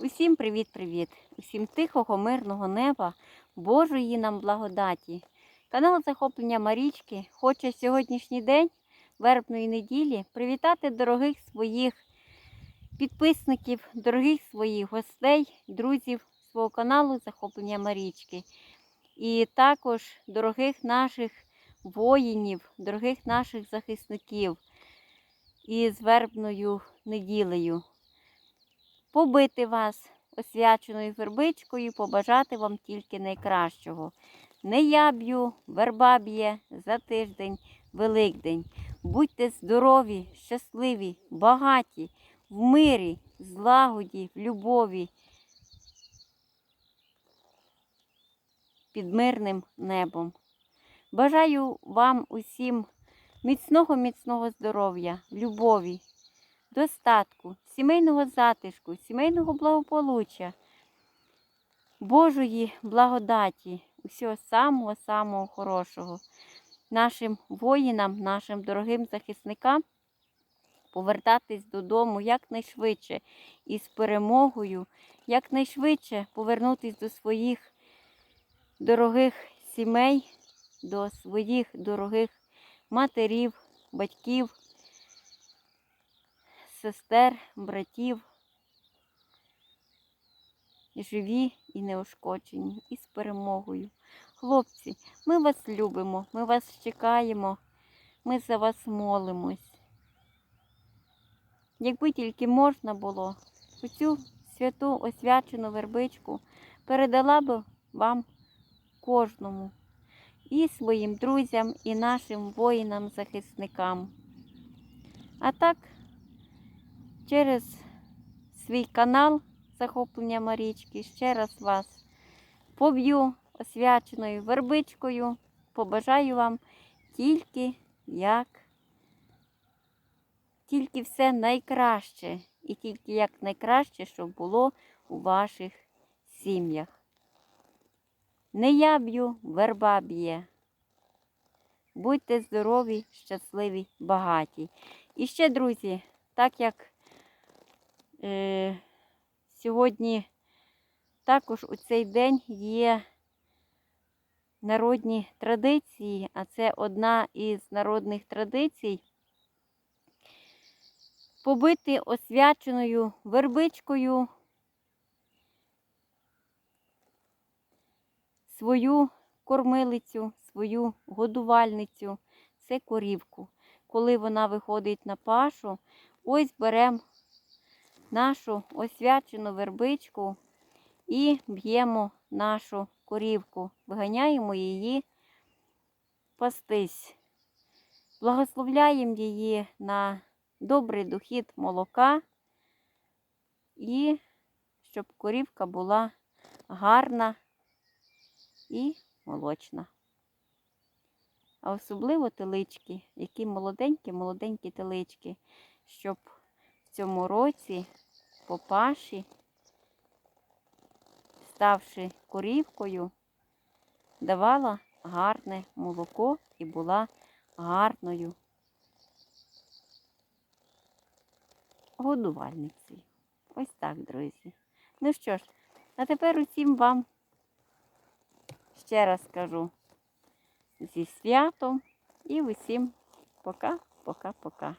Усім привіт-привіт! Усім тихого, мирного неба, Божої нам благодаті. Канал захоплення Марічки хоче сьогоднішній день, вербної неділі, привітати дорогих своїх підписників, дорогих своїх гостей, друзів свого каналу Захоплення Марічки. І також дорогих наших воїнів, дорогих наших захисників із вербною неділею побити вас освяченою вербичкою, побажати вам тільки найкращого. Не я б'ю, верба б'є за тиждень, Великдень. Будьте здорові, щасливі, багаті, в мирі, злагоді, в любові. Під мирним небом. Бажаю вам усім міцного, міцного здоров'я, любові, достатку, сімейного затишку, сімейного благополуччя, Божої благодаті, усього самого-самого хорошого. Нашим воїнам, нашим дорогим захисникам повертатись додому якнайшвидше із перемогою, якнайшвидше повернутися до своїх дорогих сімей, до своїх дорогих матерів, батьків сестер, братів, живі і неушкоджені, і з перемогою. Хлопці, ми вас любимо, ми вас чекаємо, ми за вас молимось. Якби тільки можна було, цю святу освячену вербичку передала би вам кожному, і своїм друзям, і нашим воїнам-захисникам. А так, через свій канал Захоплення Марічки ще раз вас поб'ю освяченою вербичкою. Побажаю вам тільки як, тільки все найкраще і тільки як найкраще, щоб було у ваших сім'ях. Не я б'ю, верба б'є. Будьте здорові, щасливі, багаті. І ще, друзі, так як е, сьогодні також у цей день є народні традиції, а це одна із народних традицій. Побити освяченою вербичкою свою кормилицю, свою годувальницю, це корівку. Коли вона виходить на пашу, ось беремо нашу освячену вербичку і б'ємо нашу корівку, виганяємо її пастись. Благословляємо її на добрий дохід молока і щоб корівка була гарна і молочна. А особливо телички, які молоденькі-молоденькі телички, щоб цьому році по паші, ставши корівкою, давала гарне молоко і була гарною годувальницею. Ось так, друзі. Ну що ж, а тепер усім вам ще раз кажу зі святом і усім пока-пока-пока.